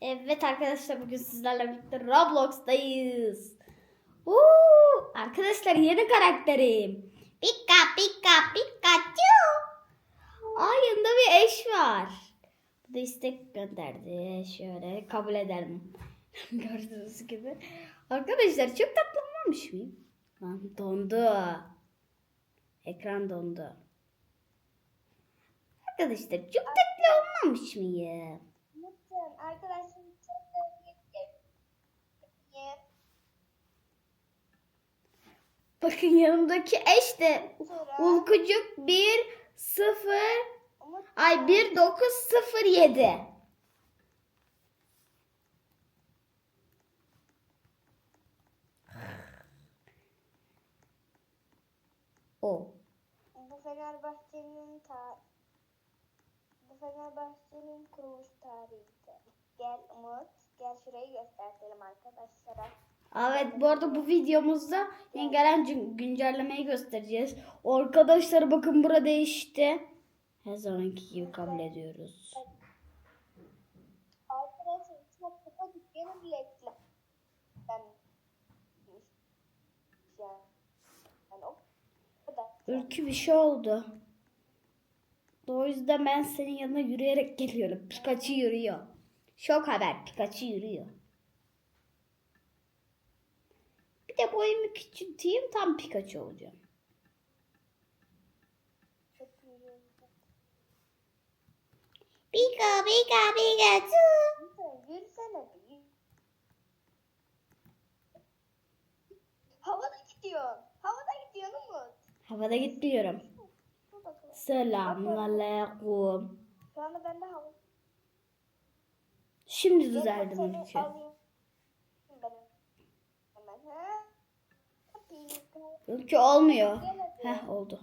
Evet arkadaşlar bugün sizlerle birlikte Roblox'tayız. Uuu, arkadaşlar yeni karakterim. Pika pika Pikachu. Aa yanında bir eş var. Bu da istek gönderdi. Şöyle kabul ederim. Gördüğünüz gibi. Arkadaşlar çok tatlı olmamış mıyım? Lan dondu. Ekran dondu. Arkadaşlar çok tatlı olmamış mıyım? Arkadaşlarım çok Bakın yanımdaki eş de Ulkucuk 1 0 ay 1 9 0 7. O. Bu Fenerbahçe'nin ta bu Fenerbahçe'nin kuruluş tarihi. Gel Umut, gel şurayı gösterelim arkadaşlara. Evet bu arada bu videomuzda yeni gelen gün- güncellemeyi göstereceğiz. Arkadaşlar bakın burada değişti. Her zamanki gibi kabul ediyoruz. Arkadaşlar çok yani o kadar. Ülkü bir şey oldu. O yüzden ben senin yanına yürüyerek geliyorum. Pikachu yürüyor. Şok haber. Pikachu yürüyor. Bir de boyumu küçülteyim tam Pikachu olacağım. Pika pika Pikachu. Bir. Havada gidiyorsun. Havada gidiyorsun Umut. Havada gitmiyorum. Dur bakalım. Selamünaleyküm. Şu anda bende hava. Şimdi Gel düzeldim seni Ülkü. alayım ben. Hemen. Ha? Pika. Ülkü olmuyor. Heh oldu.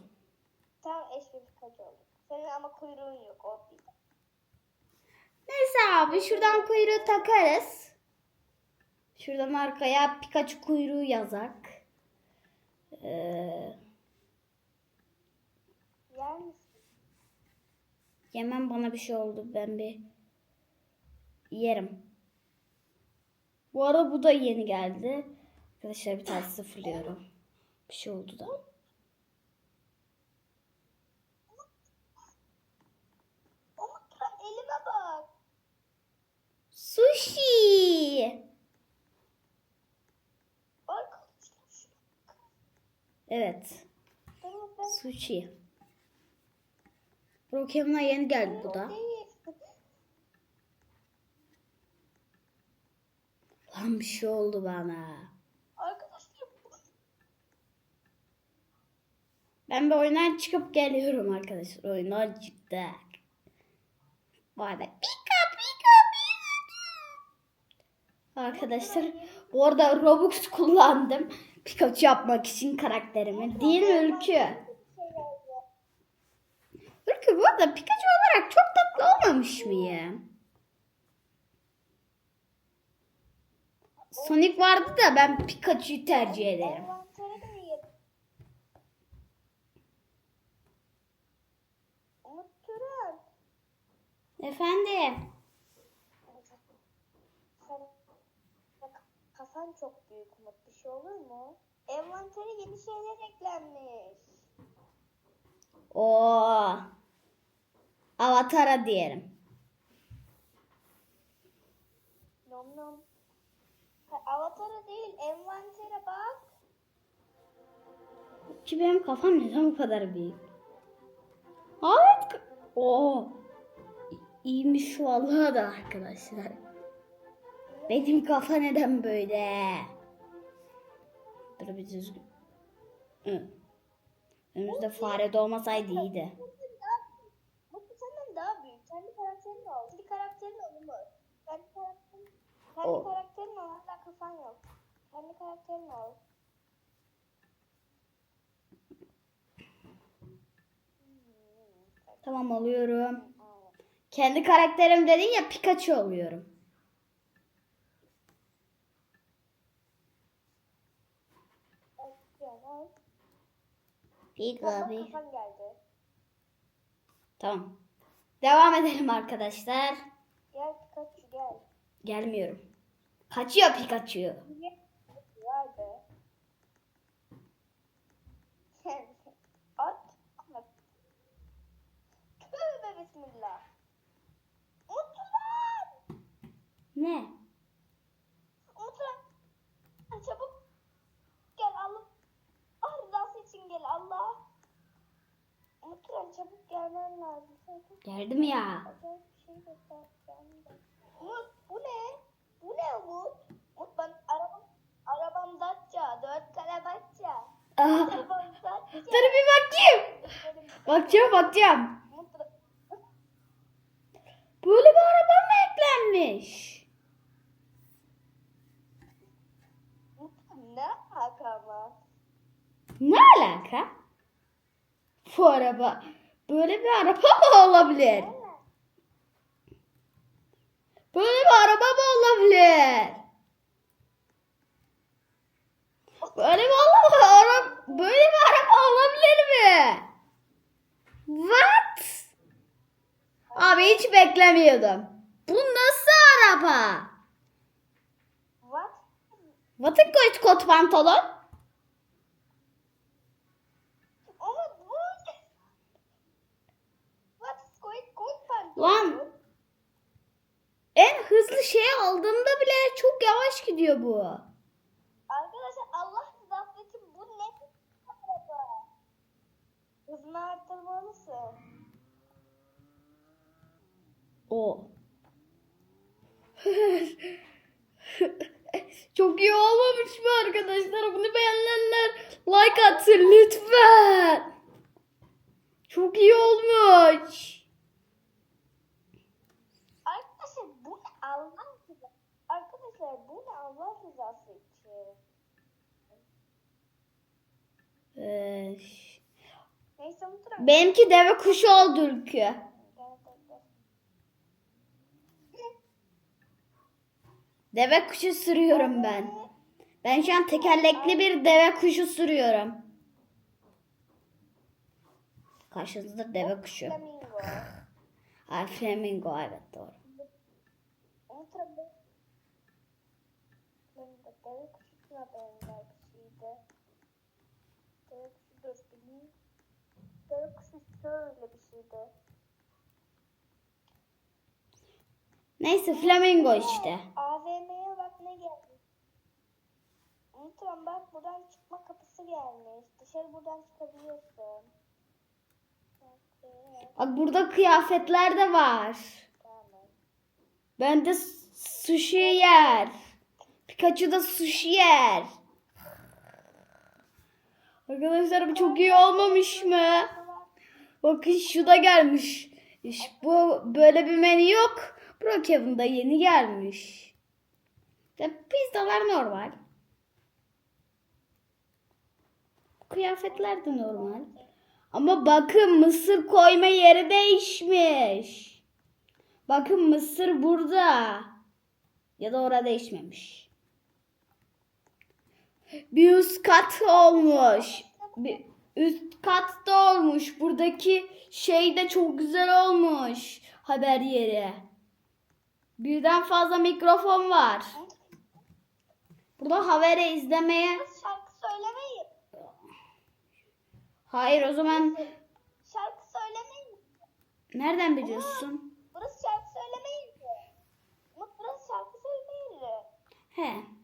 Tam eşli oldu. Senin ama kuyruğun yok. O değil. Neyse abi şuradan kuyruğu takarız. Şuradan arkaya Pikachu kuyruğu yazak. Ee, Yer misin? yemem bana bir şey oldu. Ben bir yerim. Bu arada bu da yeni geldi. Arkadaşlar bir tane sıfırlıyorum. Bir şey oldu da. Elime bak. Sushi. Evet. Sushi. Pokemon'a yeni geldi bu da. Değil. Lan bir şey oldu bana. Arkadaşlar bu. Ben bir oyundan çıkıp geliyorum arkadaşlar. Oyundan çıktık. Bu arada pika pika Pikachu. Arkadaşlar bu arada Robux kullandım. Pikachu yapmak için karakterimi. Değil mi Ülkü? Ülkü bu arada Pikachu olarak çok tatlı olmamış mıyım? Sonic vardı da ben Pikachu'yu tercih ederim. Efendim? Kafan çok büyük Umut. Bir şey olur mu? Envantere yeni şeyler eklenmiş. Oo. Avatar'a diyelim. Nom nom. Avatara değil, envantere bak. Ki benim kafam neden bu kadar büyük? Evet. Oo. İyiymiş vallahi da arkadaşlar. Benim kafa neden böyle? Dur bir düzgün. Hı. Önümüzde fare de olmasaydı iyiydi. Mutlu senden daha büyük. Kendi karakterin ol. Kendi karakterin ol Umut. Kendi karakterin, kendi O. karakterin ol. Hala kafan yok. Kendi karakterin ol. Tamam oluyorum. Kendi karakterim dedin ya Pikachu oluyorum. Pika Pika. Tamam. Devam edelim arkadaşlar. Gel Pikachu gel. Gelmiyorum. Kaçıyor Pikachu. At. Tövbe bismillah. Ne? Mutlular. Çabuk. Gel Allah. Allah rızası için gel Allah. Mutlular çabuk gelmen lazım. Geldim ya. Şey göstereceğim. Umut bu ne? Bu ne Umut? Umut ben arabam, arabam Dacia. Dört Dacia. Aa, Arabam Dacia. dur bir bakayım. Bakacağım bakacağım. Böyle bir araba mı eklenmiş? ne alaka ama? Ne alaka? Bu araba. Böyle bir araba mı olabilir? Ne? Böyle bir araba mı olabilir? Böyle bir araba, ara, böyle bir araba olabilir mi? What? Abi hiç beklemiyordum. Bu nasıl araba? What? Batın koç kot pantolon. What? Lan. En hızlı şey aldığımda bile çok yavaş gidiyor bu. Arkadaşlar Allah rızası için bu ne? araba? Hızını arttırmalısın. O. Çok iyi olmamış mı arkadaşlar? Bunu beğenenler like atsın lütfen. Çok iyi olmuş. Arkadaşlar bu ne Allah rızası? Arkadaşlar bu ne Allah rızası için? Ee, Neyse unuturum. benimki deve kuşu oldu ülkü. Gel gel gel. Deve kuşu sürüyorum ben. Ben şu an tekerlekli bir deve kuşu sürüyorum. Karşınızda deve kuşu. Flamingo. Ay flamingo evet doğru. Unuturum. Flamingo. Deve kuşuna benzer bir şeydi. Deve kuşu dur bileyim. Deve kuşu şöyle bir şeydi. Neyse flamingo işte. AVM'ye bak ne geldi. Unuturum bak buradan çıkma kapısı gelmiş. Dışarı buradan çıkabiliyorsun. Bak burada kıyafetler de var. Ben de sushi yer. Pikachu da sushi yer. Arkadaşlar bu çok iyi olmamış mı? Bakın şu da gelmiş. İşte bu böyle bir menü yok. Brookhaven'da yeni gelmiş. Ya pizzalar normal. Kıyafetler de normal. Ama bakın mısır koyma yeri değişmiş. Bakın mısır burada. Ya da orada değişmemiş. Bir üst kat olmuş. Bir üst katta olmuş. Buradaki şey de çok güzel olmuş. Haber yeri. Birden fazla mikrofon var. Burada haberi izlemeye... Şarkı söylemeyin. Hayır o zaman Şarkı söylemeyin. nereden biliyorsun? Burası şarkı söylemeyin. Burası şarkı söylemeyin. He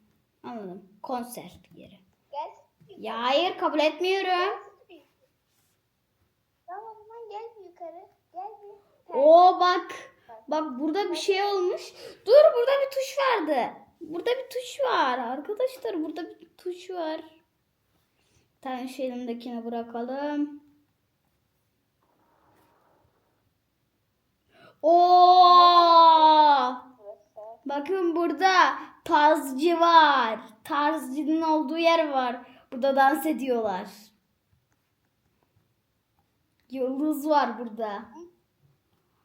anladım. Konser yeri. Gel. Ya hayır kabul etmiyorum. Tamam o zaman gel bir yukarı. Gel bir. Oo bak. Bak burada bir şey olmuş. Dur burada bir tuş vardı. Burada bir tuş var. Arkadaşlar burada bir tuş var. Tamam şu elimdekini bırakalım. Oo! Bakın burada tarzcı var. Tarzcının olduğu yer var. Burada dans ediyorlar. Yıldız var burada.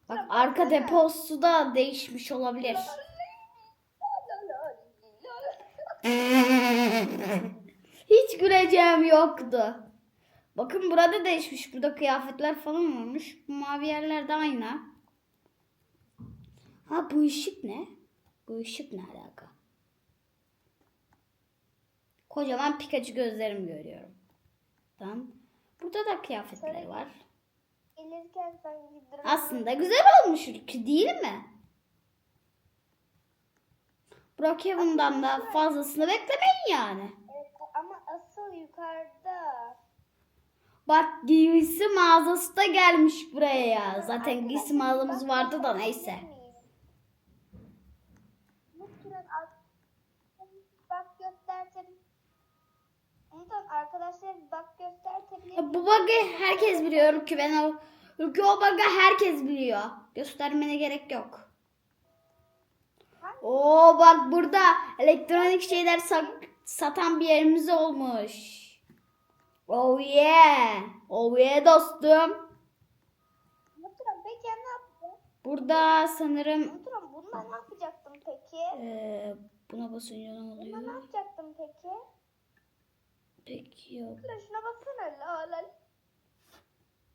Bak arka deposu da değişmiş olabilir. Hiç güleceğim yoktu. Bakın burada değişmiş. Burada kıyafetler falan olmuş. Bu mavi yerler de aynı. Ha bu ışık ne? Bu ışık ne alaka? Kocaman Pikachu gözlerimi görüyorum. Tamam. Burada da kıyafetleri var. Gelirken sen giydirin. Aslında güzel olmuş ülke değil mi? Brookhaven'dan da fazlasını beklemeyin yani. Evet, ama asıl yukarıda. Bak giysi mağazası da gelmiş buraya. Zaten Arkadaşlar, giysi mağazamız vardı da neyse. miyim? Lütfen ar- bak göstertebilir. Lütfen arkadaşlar bak göstertebilir Ya miyim? bu bug'ı herkes biliyor Ülkü. Ben o Ülkü o bug'ı herkes biliyor. Göstermene gerek yok. Oo bak burada elektronik şeyler sa- satan bir yerimiz olmuş. Oh yeah. Oh yeah dostum. Peki ne yaptın? Burada sanırım Lütfen bununla ne yapacaktım peki? eee, buna basınca ne Bununla ne oluyor? yapacaktım peki? Peki yok. Lütfen şuna baksana la la.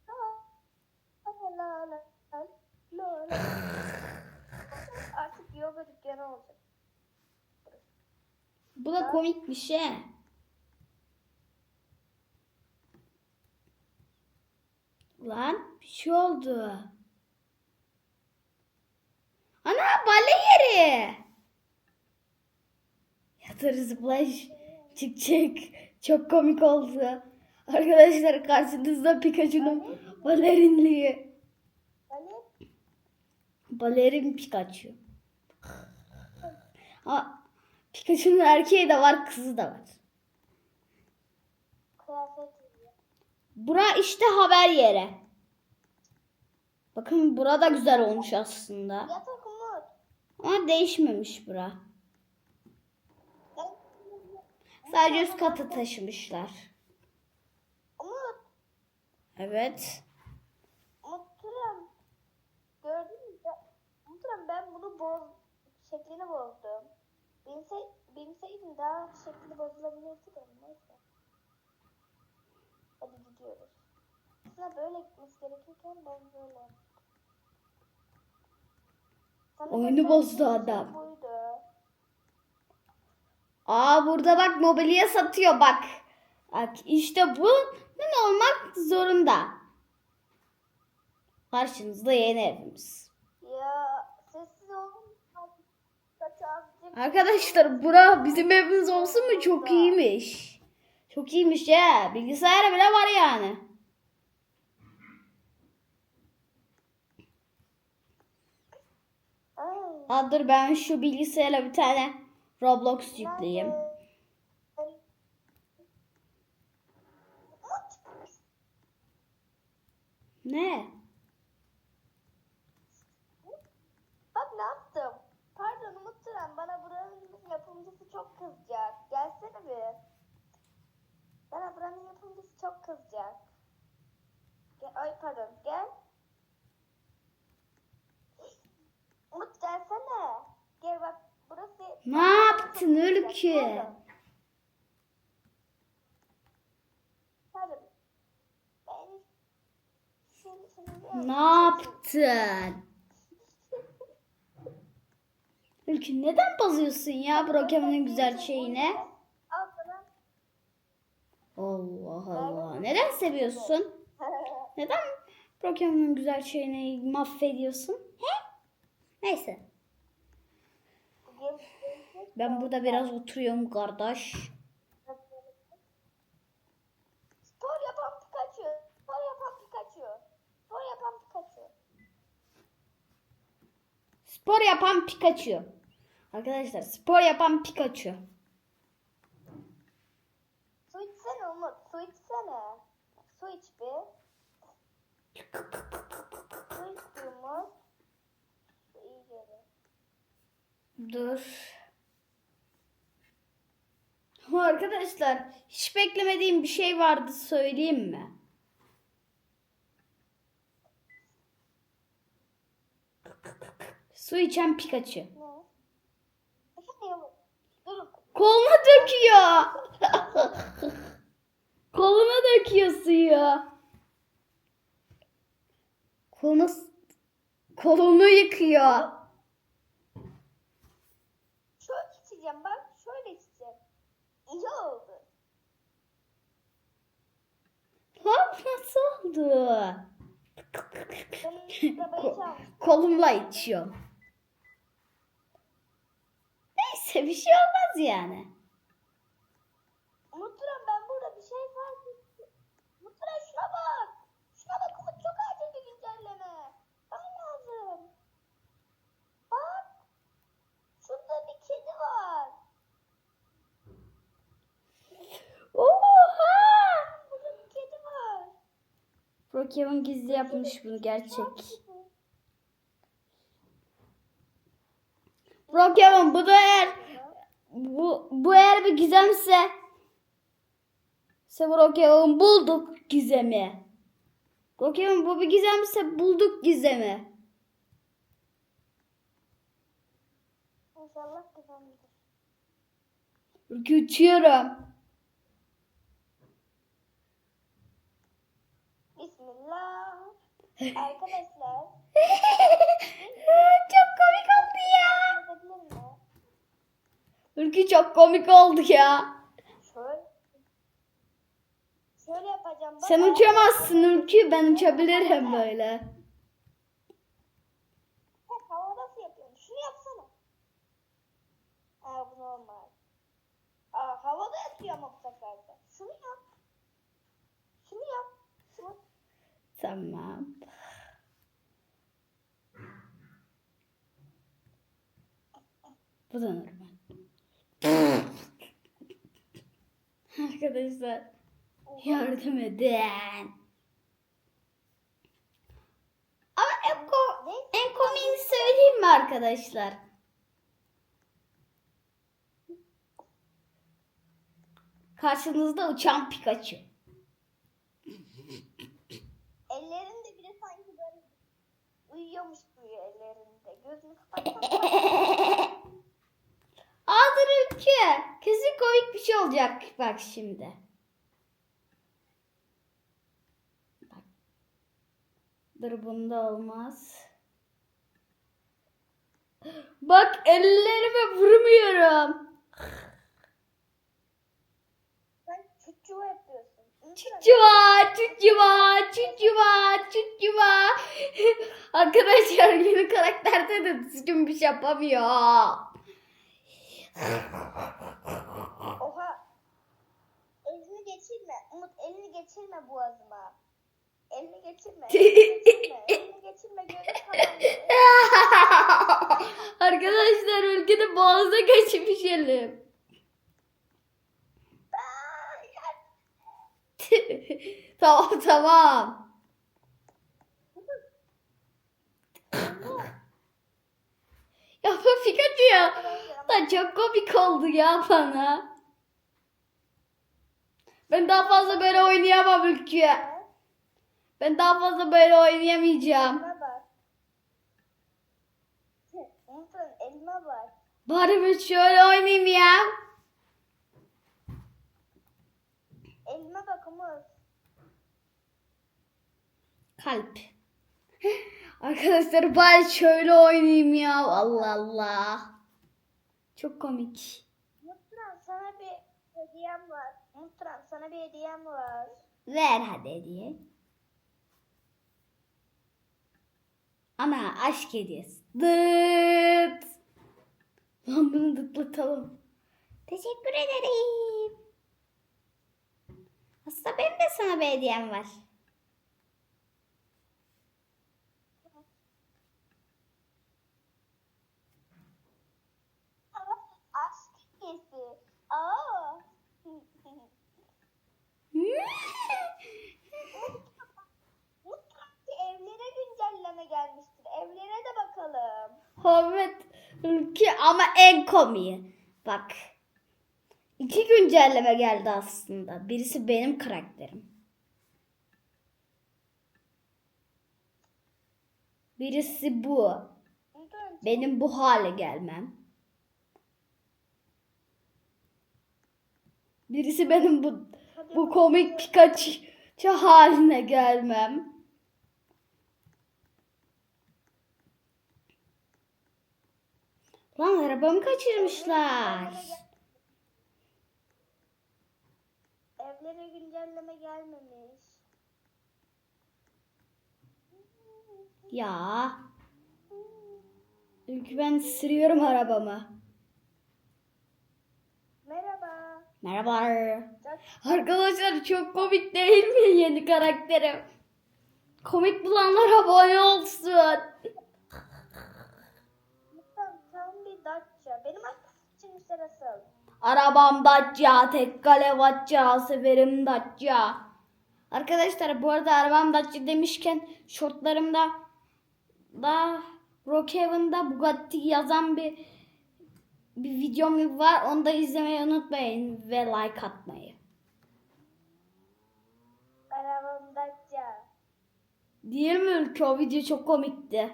La la la la la la. Artık yoga dükkanı olacak. Bu da komik bir şey. Lan bir şey oldu. Ana bale yeri. Yatır zıplaş. Çık çık. Çok komik oldu. Arkadaşlar karşınızda Pikachu'nun balerinliği. Balerin Pikachu. Ha, Pikachu'nun erkeği de var, kızı da var. Bura işte haber yeri. Bakın burada güzel olmuş aslında. Ama değişmemiş bura. Ben- Sadece üst katı taşımışlar. Umut. Evet. Umut'um. Gördün mü? Umut'um ben bunu boz... Şeklini bozdum. Bilse, bilseydim daha şekli bozulabilirdi de neyse. Hadi gidiyoruz. Aslında böyle gitmesi gerekirken ben böyle. Sana Oyunu bozdu adam. Aa burada bak mobilya satıyor bak. Bak işte bu ne olmak zorunda. Karşınızda yeni evimiz. Ya sessiz olun. Kaç azıcık. Arkadaşlar bura bizim evimiz olsun mu çok iyiymiş. Çok iyiymiş ya. Bilgisayar bile var yani. Aa, dur ben şu bilgisayara bir tane Roblox yükleyeyim. Ne? Bak ne yaptım. Pardon Umut Turan bana buranın yapımcısı çok kızacak. Gelsene bir. Bana buranın yapımcısı çok kızacak. Gel, ay pardon gel. Umut gelsene. Ne yaptın Ülkü? Ne yaptın? Ülkü neden bozuyorsun ya Brokeman'ın güzel sana. Allah Allah. Neden seviyorsun? Neden Brokeman'ın güzel şeyini mahvediyorsun? He? Neyse. Ben burada biraz oturuyorum kardeş. Spor yapan Pikachu. Spor yapan Pikachu. Spor yapan Pikachu. Spor yapan Pikachu. Arkadaşlar spor yapan Pikachu. Su içsene Umut. Su içsene. Su iç bir. Su iç Umut. İyi gelir. Dur. Arkadaşlar hiç beklemediğim bir şey vardı söyleyeyim mi? Su içen Pikachu. Koluna döküyor. Koluna döküyor suyu. Kolunu, kolunu yıkıyor. iyi oldu. Lan nasıl oldu? Ko- kolumla içiyorum. Neyse bir şey olmaz yani. Brokeman gizli yapmış bunu gerçek. Brokeman bu da eğer bu, bu eğer bir gizemse ise Brokeman bulduk gizemi. Brokeman bu bir gizemse bulduk gizemi. İnşallah. Ülke uçuyorum. Bismillah. Arkadaşlar. çok komik oldu ya. Ülke çok komik oldu ya. Şöyle. Şöyle yapacağım. Bak, Sen uçamazsın Ülke ben uçabilirim böyle. Bak hava nasıl yapıyorsun? Şunu yapsana. Aa bu normal. Aa havada yapıyor ama bu sefer de. Şunu yap. Şunu yap. Şunu. Tamam. Bu da normal. Arkadaşlar yardım edin. Ama en, ko- en komiğini söyleyeyim mi arkadaşlar? Karşınızda uçan Pikachu. Ellerinde bile sanki böyle uyuyormuş gibi ellerinde. Gözünü kapatsana. Ağdır ülke. Kesin komik bir şey olacak bak şimdi. Bak. Dur bunda olmaz. Bak ellerime vurmuyorum. Sen çuçuva yapıyorsun. Çuçuva, çuçuva, çuçuva, çuçuva. Arkadaşlar yeni karakterde de düzgün bir şey yapamıyor. Oha. Elini geçirme. Umut elini geçirme boğazıma. Elini geçirme. Elini geçirme. elini geçirme. Kapandı. Arkadaşlar ülkede boğazda geçmişelim. Aa, ya. tamam tamam. Ya bu Pikachu ya. Lan çok komik oldu ya bana. Ben daha fazla böyle oynayamam Ülkü. Ben daha fazla böyle oynayamayacağım. Bak. Umut'un elime bak. Bari ben şöyle oynayayım ya. Elime bak Umut. Kalp. Arkadaşlar bari şöyle oynayayım ya. Allah Allah. Çok komik. Mutran sana bir hediyem var. Mutran sana bir hediyem var. Ver hadi hediye. Ana aşk hediyesi. Dıt. Lan bunu dıtlatalım. Teşekkür ederim. Aslında benim de sana bir hediyem var. Aşk hediyesi. Aa. Ki evlere güncelleme gelmiştir. Evlere de bakalım. Evet. Ülke ama en komiği. Bak. İki güncelleme geldi aslında. Birisi benim karakterim. Birisi bu. Benim bu hale gelmem. Birisi benim bu bu komik Pikachu haline gelmem. Lan arabamı kaçırmışlar. Evlere güncelleme gelmemiş. Ya. Çünkü ben sürüyorum arabamı. Merhaba. Merhaba. Çok Arkadaşlar çok komik değil mi yeni karakterim? Komik bulanlar abone olsun. Tam, bir Dacia. Benim sırası. Arabam Dacia, tek kale Dacia, severim Dacia. Arkadaşlar bu arada arabam Dacia demişken şortlarımda da Brookhaven'da Bugatti yazan bir bir videom var. Onu da izlemeyi unutmayın ve like atmayı. Arabam Dacia. Değil mi Ülke? O video çok komikti.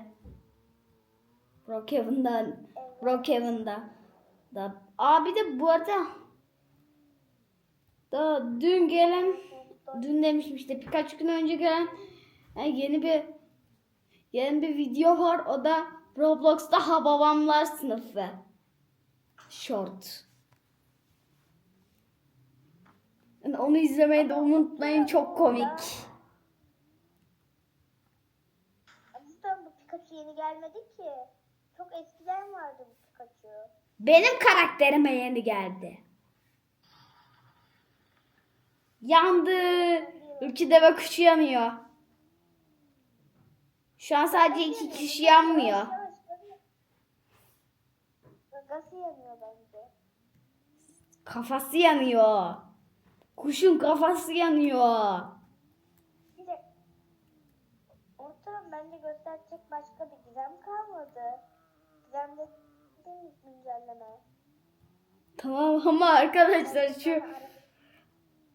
Brookhaven'dan Brookhaven'da da. Aa bir de bu arada da dün gelen dün demişim işte birkaç gün önce gelen e, yeni bir yeni bir video var. O da Roblox'ta Hababamlar sınıfı. Short. Yani onu izlemeyi de unutmayın. Çok komik. Cidden bu Pikachu yeni gelmedi ki. Çok eskiden vardı bu Pikachu. Benim karakterime yeni geldi. Yandı. Ülke deve kuşu yanıyor. Şu an sadece iki kişi yanmıyor. Gagası yanıyor. Kafası yanıyor. Kuşun kafası yanıyor. Bir de ortadan bence gösterecek başka bir gizem kalmadı. Gizemde değil mi güncelleme? Tamam ama arkadaşlar şu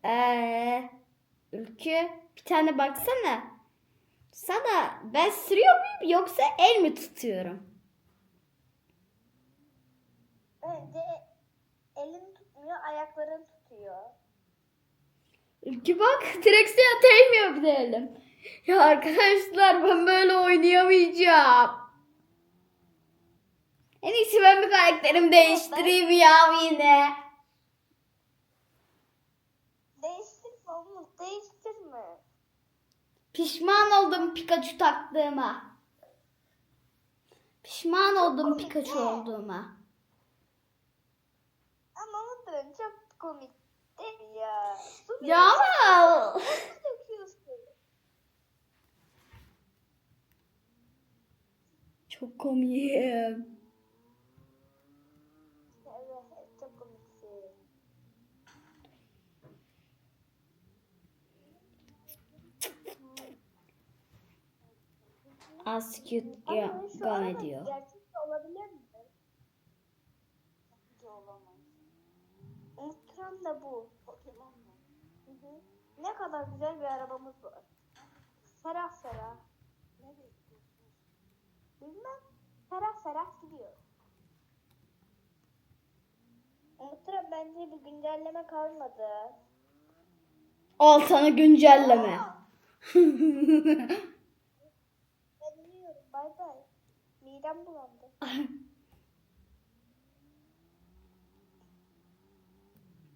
eee ülke bir tane baksana. Sana ben sürüyor muyum yoksa el mi tutuyorum? Bence elini tutmuyor, ayaklarını tutuyor. Ülke bak direksiyon değmiyor bir de elim. Ya arkadaşlar ben böyle oynayamayacağım. En iyisi ben bir karakterimi değiştireyim ya yine. Değiştirme oğlum, değiştirme. Pişman oldum Pikachu taktığıma. Pişman oldum Pikachu olduğuma. Mutlu'nun çok komik değil ya. Su Ya ama çok komiyim. Evet, çok komiksin. Az cute Ama ya, araba ediyor. Gerçekte olabilir mi? Bence olamaz. Ultron da bu. Pokemon mu? Hı hı. Ne kadar güzel bir arabamız var. Ferah ferah. Ne bekliyorsunuz? Bilmem. Ferah ferah gidiyor. Ultron bence bir güncelleme kalmadı. Al sana güncelleme. Ben uyuyorum. Bay bay. Midem bulandı.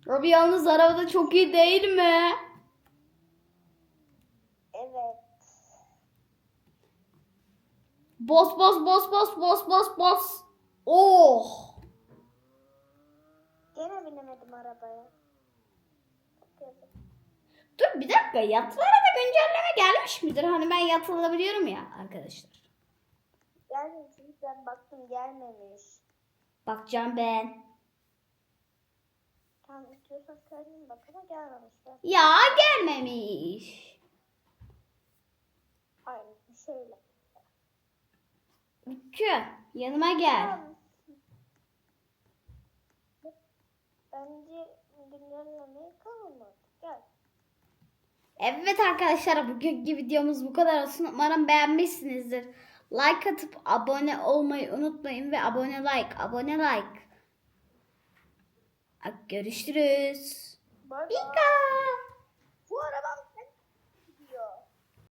Robi yalnız arabada çok iyi değil mi? Evet. Bos bos bos bos bos bos bos. Oh. Gene binemedim arabaya. Dur bir dakika yatlara da güncelleme gelmiş midir? Hani ben yatılabiliyorum ya arkadaşlar. Çünkü ben baktım gelmemiş. Bakacağım ben. Tamam istiyorsan söyleyeyim bak ama gelmemişler. Ya gelmemiş. Aynı bir şeyle. Ülkü yanıma gel. Bence güncellemeyi kalmadı. Gel. Evet arkadaşlar bugünkü videomuz bu kadar olsun. Umarım beğenmişsinizdir. Like atıp abone olmayı unutmayın ve abone like, abone like. Görüşürüz. Bu arabam